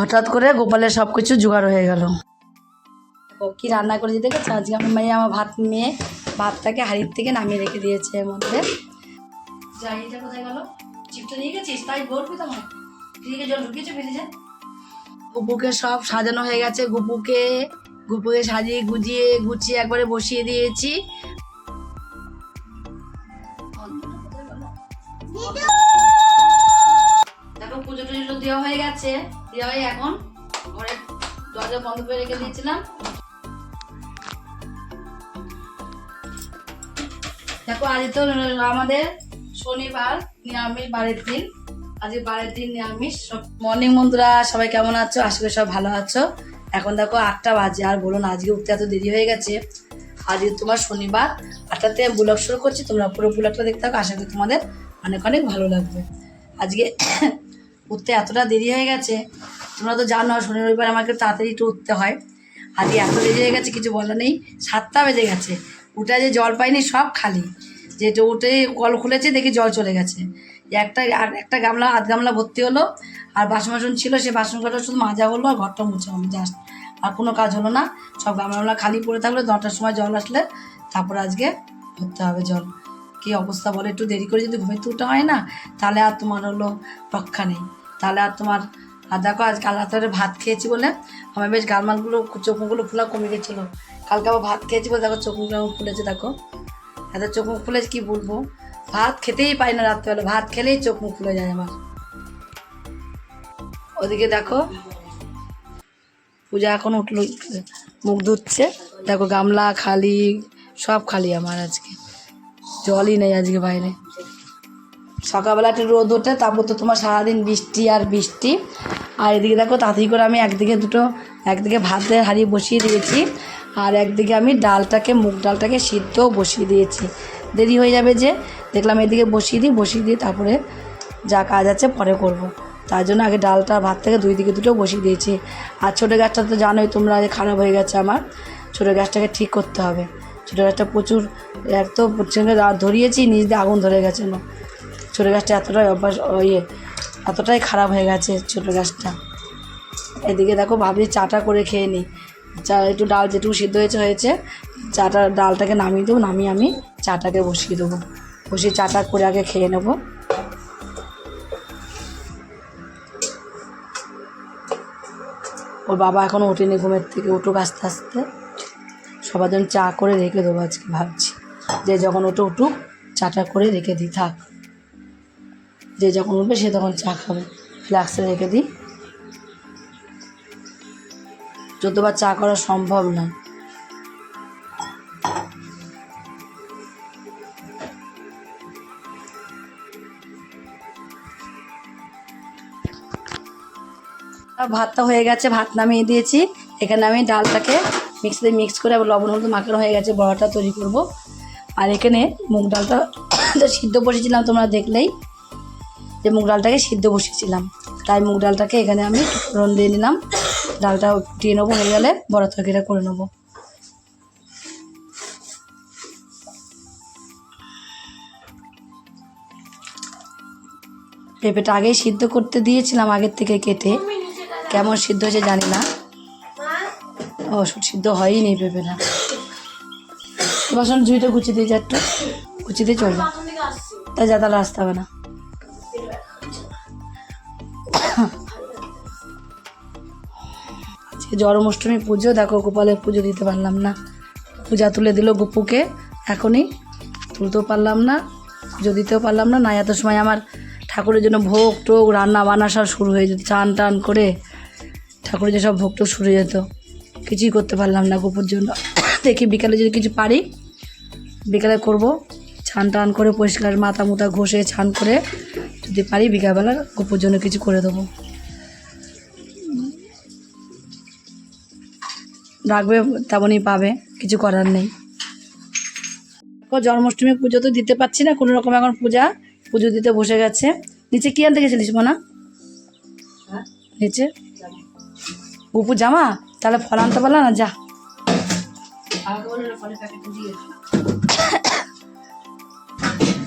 হঠাৎ করে গোপালের সব কিছু জোগাড় হয়ে গেল। কি রান্না করেছি দেখেছ? আজকে আমার মেয়ে আমার ভাত নিয়ে ভাতটাকে হাড়ির থেকে নামিয়ে রেখে দিয়েছে এর মধ্যে। কোথায় গেল? চিপটা নিয়ে গেছিস? তাই বলবি তোমার ফ্রিজে জল ঢুকিয়েছে ফ্রিজে গুপুকে সব সাজানো হয়ে গেছে। গুপুকে গুপুকে সাজিয়ে গুজিয়ে গুছিয়ে একবারে বসিয়ে দিয়েছি। দেওয়া হয়ে গেছে। দেওয়া হয়ে এখন। ঘরে দরজা বন্ধ করে রেখে দিয়েছিলাম। দেখো, আজ তো আমাদের শনিবার, নিরামিষ বারের দিন। আজকে বারের দিন নিরামিষ। সব মর্নিং বন্ধুরা, সবাই কেমন আছো? আশা করি সব ভালো আছো। এখন দেখো, আটটা বাজে। আর বলো না, আজকে উঠতে এত দেরি হয়ে গেছে। আজকে তোমার শনিবার। আটটাতে ব্লগ শুরু করছি। তোমরা পুরো ব্লগটা দেখতে থাকো। আশা করি তোমাদের অনেক অনেক ভালো লাগবে। আজকে উঠতে এতটা দেরি হয়ে গেছে, তোমরা তো জানো শনি রবিবার আমাকে তাড়াতাড়ি একটু উঠতে হয়। আজকে এত দেরি হয়ে গেছে, কিছু বলা নেই। সাতটা বেজে গেছে। উঠে যে জল পাইনি, সব খালি। যেটা উঠে কল খুলেছে, দেখি জল চলে গেছে। একটা, আর একটা গামলা, আধ গামলা ভর্তি হলো, আর বাসন বাসন ছিল, সে বাসন কটা শুধু মাজা হলো, আর ঘরটা মুছা হলো জাস্ট আর কোনো কাজ হলো না। সব গামলা খালি পড়ে থাকল, দশটার সময় জল আসলে তারপর আজকে ভরতে হবে জল। কী অবস্থা বলে, একটু দেরি করে যদি ঘুমিয়ে উঠা হয় না, তাহলে আর তোমার হলো রক্ষা নেই। তাহলে আর তোমার, আর দেখো আজ কাল রাতে ভাত খেয়েছি বলে, আমার বেশ গালমালগুলো চোখ মুখগুলো খোলা কমে গেছিল। কালকে আবার ভাত খেয়েছি বলে দেখো চোখ মুখগুলো ফুলেছে দেখো। এত চোখ মুখ ফুলেছে কী বলব? ভাত খেতেই পাই না রাত্রেবেলা, ভাত খেলেই চোখ মুখ ফুলে যায় আমার। ওদিকে দেখো, পূজা এখন উঠল, মুখ ধুচ্ছে। দেখো গামলা, খালি, সব খালি আমার আজকে। জলই নেই আজকে বাইরে। সকালবেলা একটু রোদ ওঠে, তারপর তো তোমার সারাদিন বৃষ্টি আর বৃষ্টি। আর এদিকে দেখো, তাড়াতাড়ি করে আমি একদিকে দুটো, একদিকে ভাতের হাঁড়ি বসিয়ে দিয়েছি, আর একদিকে আমি ডালটাকে, মুগ ডালটাকে সিদ্ধ বসিয়ে দিয়েছি। দেরি হয়ে যাবে যে, দেখলাম এদিকে বসিয়ে দিই, বসিয়ে দিয়ে তারপরে যা কাজ আছে পরে করব। তার জন্য আগে ডালটা ভাত থেকে দুই দিকে দুটো বসিয়ে দিয়েছি। আর ছোটো গাছটা তো জানোই তোমরা যে খারাপ হয়ে গেছে আমার, ছোটো গাছটাকে ঠিক করতে হবে। ছোটো গাছটা প্রচুর এক তো রাত ধরিয়েছি নিজ দিয়ে আগুন ধরে গেছে না ছোটো গাছটা এতটাই অভ্যাস ইয়ে এতটাই খারাপ হয়ে গেছে ছোটো গাছটা। এদিকে দেখো ভাবছি চাটা করে খেয়ে নিই চা, একটু ডাল যেটুকু সিদ্ধ হয়েছে হয়েছে। চাটা, ডালটাকে নামিয়ে দেবো, নামিয়ে আমি চাটাকে বসিয়ে দেবো। বসিয়ে চাটা করে আগে খেয়ে নেব। ওর বাবা এখনও ওঠেনি ঘুমের থেকে, উঠুক আস্তে আস্তে। সবার জন্য চা করে রেখে দেবো আজকে ভাবছি। যে যখন ওটা উঠুক, চাটা করে রেখে দিই, থাক। যে যখন উঠবে সে তখন চা খাবে। ফ্লাক্সে রেখে দিই। যতবার চা করা সম্ভব আর ভাতটা হয়ে গেছে, ভাত নামিয়ে দিয়েছি। এখানে আমি ডালটাকে মিক্সিতে মিক্স করে আবার লবণ হলুদ মাখানো হয়ে গেছে, বড়াটা তৈরি করব। আর এখানে মুগ ডালটা সিদ্ধ বসিয়েছিলাম তোমরা দেখলেই। যে মুগ ডালটাকে সিদ্ধ বসিয়েছিলাম। তাই মুগ ডালটাকে এখানে আমি রন দিয়ে নিলাম। ডালটা ফুটিয়ে নেব, হয়ে গেলে বড়া তরকারিটা করে নেব। পেঁপেটা আগেই সিদ্ধ করতে দিয়েছিলাম আগের থেকে কেটে। কেমন সিদ্ধ হয়েছে জানি না। ও সিদ্ধ হয়ই নেই পেঁপেটা বাসন ঝুঁইটা গুছিয়ে দিয়ে যা একটু। গুছিয়ে দিয়ে চলবে। তাই যা তাহলে আসতে হবে না। আজকে জন্ম অষ্টমী পুজো, দেখো গোপালের পুজো দিতে পারলাম না। পূজা তুলে দিল গুপুকে, এখনই তুলতেও পারলাম না, পুজো দিতেও পারলাম না। না, এত সময় আমার ঠাকুরের জন্য ভোগ টোগ, রান্না বান্না সব শুরু হয়ে যেত, চান টান করে ঠাকুরের যে সব ভোগ টোগ শুরু হয়ে যেত। কিছুই করতে পারলাম না গোপুর জন্য। দেখি বিকালে যদি কিছু পারি, বিকালে করব। ছান টান করে পরিষ্কার মাথা মুথা ঘষে ছান করে যদি পারি বিকালবেলা গোপুর জন্য কিছু করে দেবো। রাখবে তেমনই পাবে কিছু করার নেই। জন্মাষ্টমী পুজো তো দিতে পারছি না কোনো রকম এখন পূজা পুজো দিতে বসে গেছে। নিচে কি আনতে গেছিলিস মোনা? নিচে? গুপু জামা? তাহলে ফল আনতে পারলাম না? যা।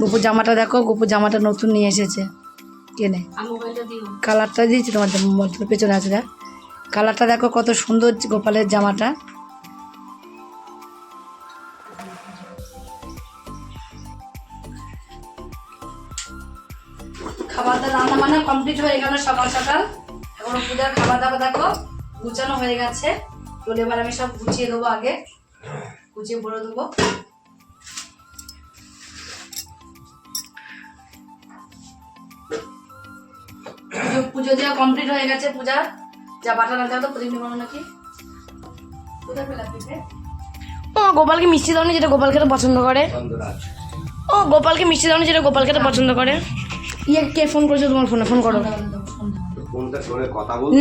গুপু জামাটা দেখো গুপু জামাটা নতুন নিয়ে এসেছে। কেনে। কালারটা দিয়েছি তোমার পেছনে আছে দেখ। কালারটা দেখো কত সুন্দর গোপালের জামাটা। খাবার দাবার রান্না বান্না কমপ্লিট হয়ে গেল সকাল সকাল। এখন পূজার খাবার দাবার দেখো গুছানো হয়ে গেছে। চলে এবার আমি সব গুছিয়ে দেবো আগে। গুছিয়ে ভরে দেবো। পুজো দেওয়া কমপ্লিট হয়ে গেছে পূজা যা নাকি? কোথায় ও গোপালকে মিষ্টি দাও যেটা গোপাল খেতে পছন্দ করে। ও গোপালকে মিষ্টি দাও যেটা গোপাল খেতে পছন্দ করে। ইয়ে কে ফোন করেছ তোমার ফোনে? ফোন করো।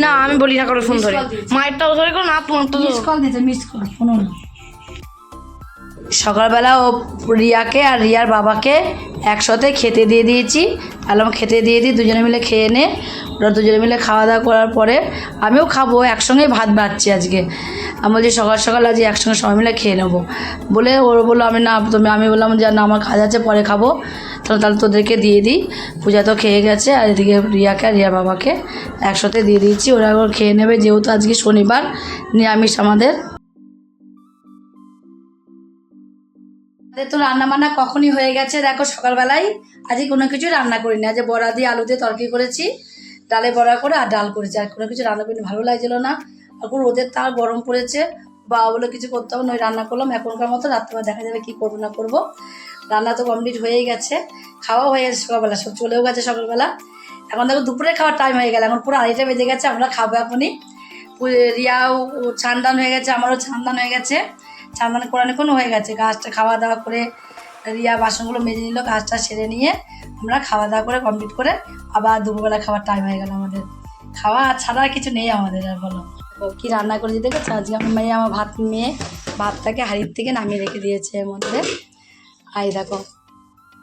না আমি বলি না করো ফোন ধরে। মায়েরটাও ধরে করো না তোমার তো মিস কল দিতে মিস কল ফোন না সকালবেলা ও রিয়াকে আর রিয়ার বাবাকে একসাথে খেতে দিয়ে দিয়েছি। আলাম খেতে দিয়ে দিই দুজনে মিলে খেয়ে নে, ওরা দুজনে মিলে খাওয়া দাওয়া করার পরে আমিও খাব, একসঙ্গেই ভাত বাড়ছি আজকে। আমি বলছি, সকাল সকাল আজ একসঙ্গে সবাই মিলে খেয়ে নেব। বলে ওর বলল, আমি না তুমি আমি বললাম যে, না, আমার কাজ আছে, পরে খাব। তাহলে তাহলে তোদেরকে দিয়ে দিই। পূজা তো খেয়ে গেছে, আর এদিকে রিয়াকে আর রিয়ার বাবাকে একসাথে দিয়ে দিয়েছি। ওরা খেয়ে নেবে, যেহেতু আজকে শনিবার, নিরামিষ আমাদের। তো রান্না বান্না কখনই হয়ে গেছে, দেখো সকালবেলায় আজকে কোনো কিছু রান্না করি করিনি। আজ বড়া দিয়ে আলু দিয়ে তরকি করেছি, ডালে বড়া করে আর ডাল করেছি। আর কোনো কিছু রান্না করিনি, ভালো লাগছিল না। এখন রোদের তার গরম পড়েছে বা বলে কিছু করতে হবে না ওই রান্না করলাম। এখনকার মতো রাত্রেবেলা দেখা যাবে কি করব, না করব। রান্না তো কমপ্লিট হয়েই গেছে। খাওয়া হয়ে গেছে সকালবেলা, সব চলেও গেছে সকালবেলা। এখন দেখো দুপুরে খাওয়ার টাইম হয়ে গেল, এখন পুরো আড়াইটা বেজে গেছে, আমরা খাব এখনই। রিয়াও ছান্দান হয়ে গেছে, আমারও ছান্দান হয়ে গেছে। ছান্দান কোরআনে কোনো হয়ে গেছে। গাছটা খাওয়া দাওয়া করে রিয়া বাসনগুলো মেজে নিল, গাছটা সেরে নিয়ে আমরা খাওয়া দাওয়া করে কমপ্লিট করে আবার দুপুরবেলা খাওয়ার টাইম হয়ে গেল আমাদের। খাওয়া ছাড়া কিছু নেই আমাদের, আর বলো। কী রান্না দিতে দেখেছ? আজকে আমার মেয়ে আমার ভাত মেয়ে ভাতটাকে হাড়ির থেকে নামিয়ে রেখে দিয়েছে এর মধ্যে। আই দেখো,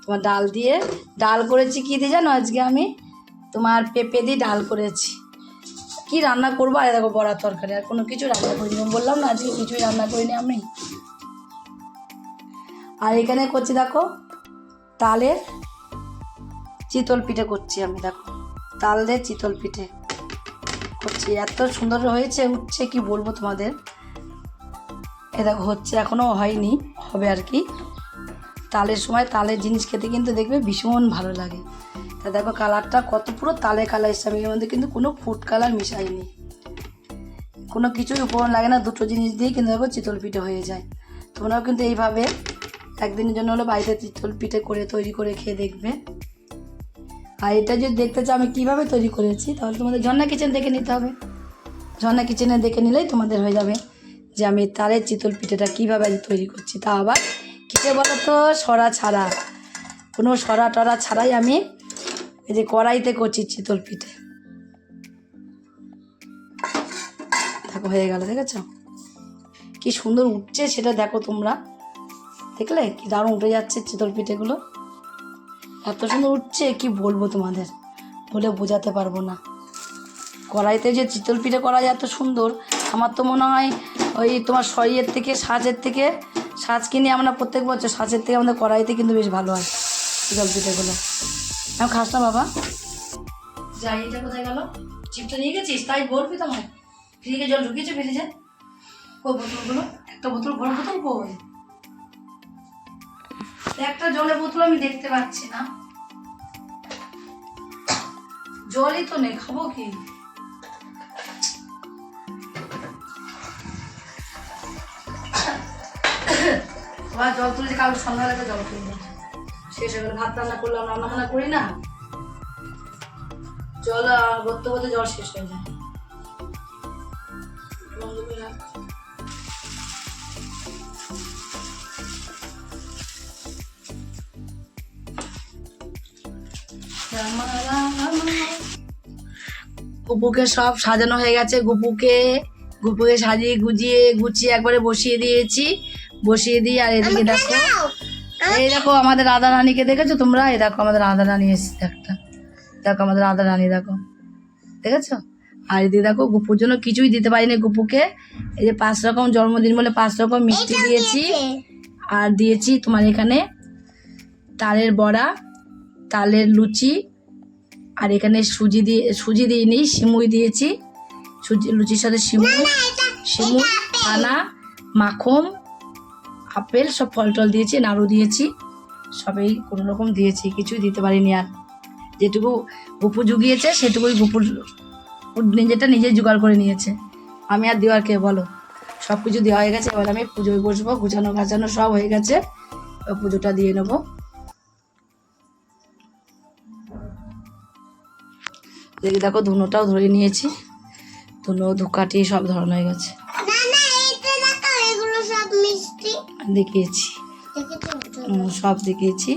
তোমার ডাল দিয়ে। ডাল করেছি কী দিয়ে জানো? আজকে আমি তোমার পেঁপে দিয়ে ডাল করেছি। কি রান্না করব? আর দেখো, বড়ার তরকারি, আর কোনো কিছু রান্না করিনি। বললাম না আজকে কিছুই রান্না করিনি আমি। আর এখানে করছি দেখো, তালের চিতল পিঠে করছি আমি, দেখো। তাল দিয়ে চিতল পিঠে করছি। এত সুন্দর হয়েছে, উঠছে, কি বলব তোমাদের? এ দেখো, হচ্ছে এখনও হয়নি, হবে আর কি। তালের সময় তালের জিনিস খেতে কিন্তু দেখবে ভীষণ ভালো লাগে। তা দেখো কালারটা কত পুরো তালে কালার হিসাবে এর মধ্যে কিন্তু কোনো ফুড কালার মিশাইনি। কোনো কিছুই উপকরণ লাগে না, দুটো জিনিস দিয়ে কিন্তু দেখো চিতল পিঠে হয়ে যায়। তোমরাও কিন্তু এইভাবে একদিনের জন্য হলো বাড়িতে চিতল পিঠে করে তৈরি করে খেয়ে দেখবে। আর এটা যদি দেখতে চাও, আমি কীভাবে তৈরি করেছি, তাহলে তোমাদের ঝর্ণা কিচেন দেখে নিতে হবে। ঝর্ণা কিচেনে দেখে নিলেই তোমাদের হয়ে যাবে যে আমি তালের চিতল পিঠেটা কীভাবে আজ তৈরি করছি। তা আবার কিসে বলো তো সরা ছাড়া। কোনো সরা টরা ছাড়াই আমি এই যে কড়াইতে করছি চিতল পিঠে। দেখো, হয়ে গেল, দেখেছ? কি সুন্দর উঠছে সেটা দেখো তোমরা। দেখলে? কি দারুণ উঠে যাচ্ছে চিতল পিঠেগুলো। এত সুন্দর উঠছে, কি বলব তোমাদের? বলে বোঝাতে পারব না। কড়াইতে যে চিতল পিঠে করা যায় এত সুন্দর, আমার তো মনে হয় ওই তোমার শরীরের থেকে, সাজের থেকে, সাজ কিনে আমরা প্রত্যেক বছর সাজের থেকে আমাদের কড়াইতে কিন্তু বেশ ভালো হয় চিতল পিঠেগুলো। আমি খাস না বাবা। যাই, এটা কোথায় গেল? চিপটা নিয়ে গেছিস? তাই বলবি তো আমায় ফ্রিজে জল ঢুকিয়েছে ফ্রিজে? ও বোতলগুলো? একটা বোতল, বড় বোতল কই? একটা জলের বোতল আমি দেখতে পাচ্ছি না। জলই তো নেই, খাব কি? জল তুলে কাল সন্ধ্যাবেলাতে জল তুলবো। শেষ হয়ে গেলে ভাত রান্না করলাম রান্না বান্না করি না? জল জল শেষ হয়ে যায়। গুপুকে সব সাজানো হয়ে গেছে গুপুকে গুপুকে সাজিয়ে গুজিয়ে গুছিয়ে একবারে বসিয়ে দিয়েছি। বসিয়ে দিয়ে আর এদিকে দেখো। এই দেখো আমাদের রাধা রানীকে দেখেছ তোমরা? এই দেখো আমাদের রাধা রানী এসেছে একটা। দেখো আমাদের রাধা রানী দেখো। দেখেছ? আর এদিকে দেখো গুপুর জন্য কিছুই দিতে পারিনি গুপুকে। এই যে পাঁচ রকম জন্মদিন বলে পাঁচ রকম মিষ্টি দিয়েছি। আর দিয়েছি তোমার এখানে তালের বড়া তালের লুচি আর এখানে সুজি দিয়ে সুজি দিইনি সিমুই দিয়েছি। সুজি লুচির সাথে সিমুই সিমুই ছানা মাখন আপেল, সব ফল টল দিয়েছি, নাড়ু দিয়েছি, সবই কোনো রকম দিয়েছি, কিছুই দিতে পারিনি আর। যেটুকু গুপু জুগিয়েছে, সেটুকুই গুপুর নিজেটা নিজে জোগাড় করে নিয়েছে। আমি আর দেওয়ার কে বলো? সব কিছু দেওয়া হয়ে গেছে, এবার আমি পুজোয় বসবো, গুছানো গাছানো সব হয়ে গেছে পুজোটা দিয়ে নেব। দেখি দেখো ধুনোটাও ধরে নিয়েছি, ধুনো ধুকাটি সব ধরানো হয়ে গেছে। দেখিয়েছি। সব দেখিয়েছি।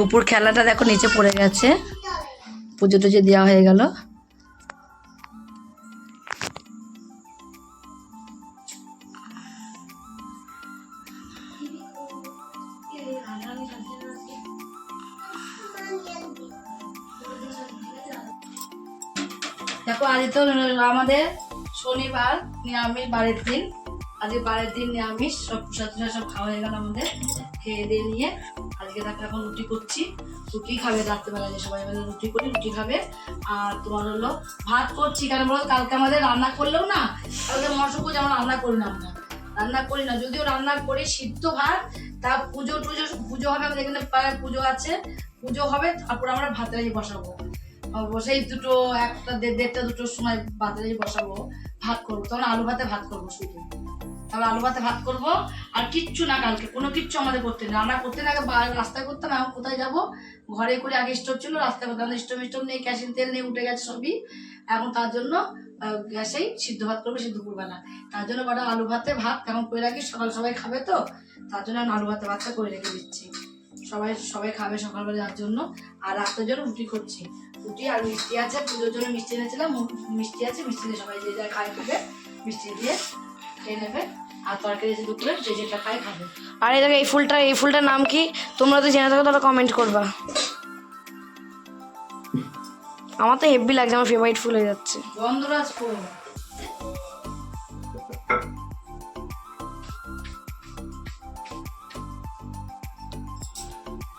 কুকুর খেলাটা দেখো নিচে পড়ে গেছে। পুজো টুজো দেওয়া হয়ে গেল। দেখো আজ তো আমাদের শনিবার নিরামিষ বারের দিন। আজকে বারের দিন নিরামিষ, সব প্রসাদ টসাদ সব খাওয়া হয়ে গেল আমাদের। খেয়ে দিয়ে নিয়ে আজকে দেখো এখন রুটি করছি। রুটি খাবে রাত্রেবেলা যে সবাই মিলে রুটি করি, রুটি খাবে। আর তোমার হলো ভাত করছি, কারণ বলো কালকে আমাদের রান্না করলেও না, কালকে মশকুজ আমরা রান্না করি না রান্না করি না, যদিও রান্না করি সিদ্ধ ভাত, তা পুজো টুজো, পুজো হবে আমাদের এখানে পাড়ায় পুজো আছে। পুজো হবে, তারপর আমরা ভাতরাই বসাবো। সেই দুটো, একটা দেড় দেড়টা দুটোর সময় ভাতরাই বসাবো। ভাত করব। তখন আলু ভাতে ভাত করব শুধু। তাহলে আলু ভাতে ভাত করব, আর কিচ্ছু না কালকে। কোনো কিচ্ছু আমাদের করতে নেই। রান্না করতে না রাস্তায় করতাম এখন কোথায় যাব? ঘরে করে আগে স্টোভ ছিল, রাস্তায় করতাম স্টোভ স্টোভ নেই ক্যাশিন তেল নেই, উঠে গেছে সবই। এখন তার জন্য গ্যাসেই সিদ্ধ ভাত করব সেই দুপুরবেলা তার জন্য কটা আলু ভাতে ভাত, এখন করে রাখি। সকাল সবাই খাবে তো, তার জন্য আলু ভাতে ভাতটা করে রেখে দিচ্ছি। সবাই সবাই খাবে সকালবেলা যার জন্য। আর রাতের জন্য রুটি করছি। রুটি আর মিষ্টি আছে পুজোর জন্য মিষ্টি এনেছিলাম মিষ্টি আছে মিষ্টি দিয়ে সবাই যে যা খায় খাবে মিষ্টি দিয়ে খেয়ে নেবে। আর তরকারি আছে দুপুরে যে যেটা খায় খাবে। আর এই দেখো এই ফুলটা এই ফুলটার নাম কি? তোমরা তো জেনে থাকো তাহলে কমেন্ট করবা। আমার তো হেভি লাগছে আমার ফেভারিট ফুল হয়ে যাচ্ছে। গন্ধরাজ ফুল।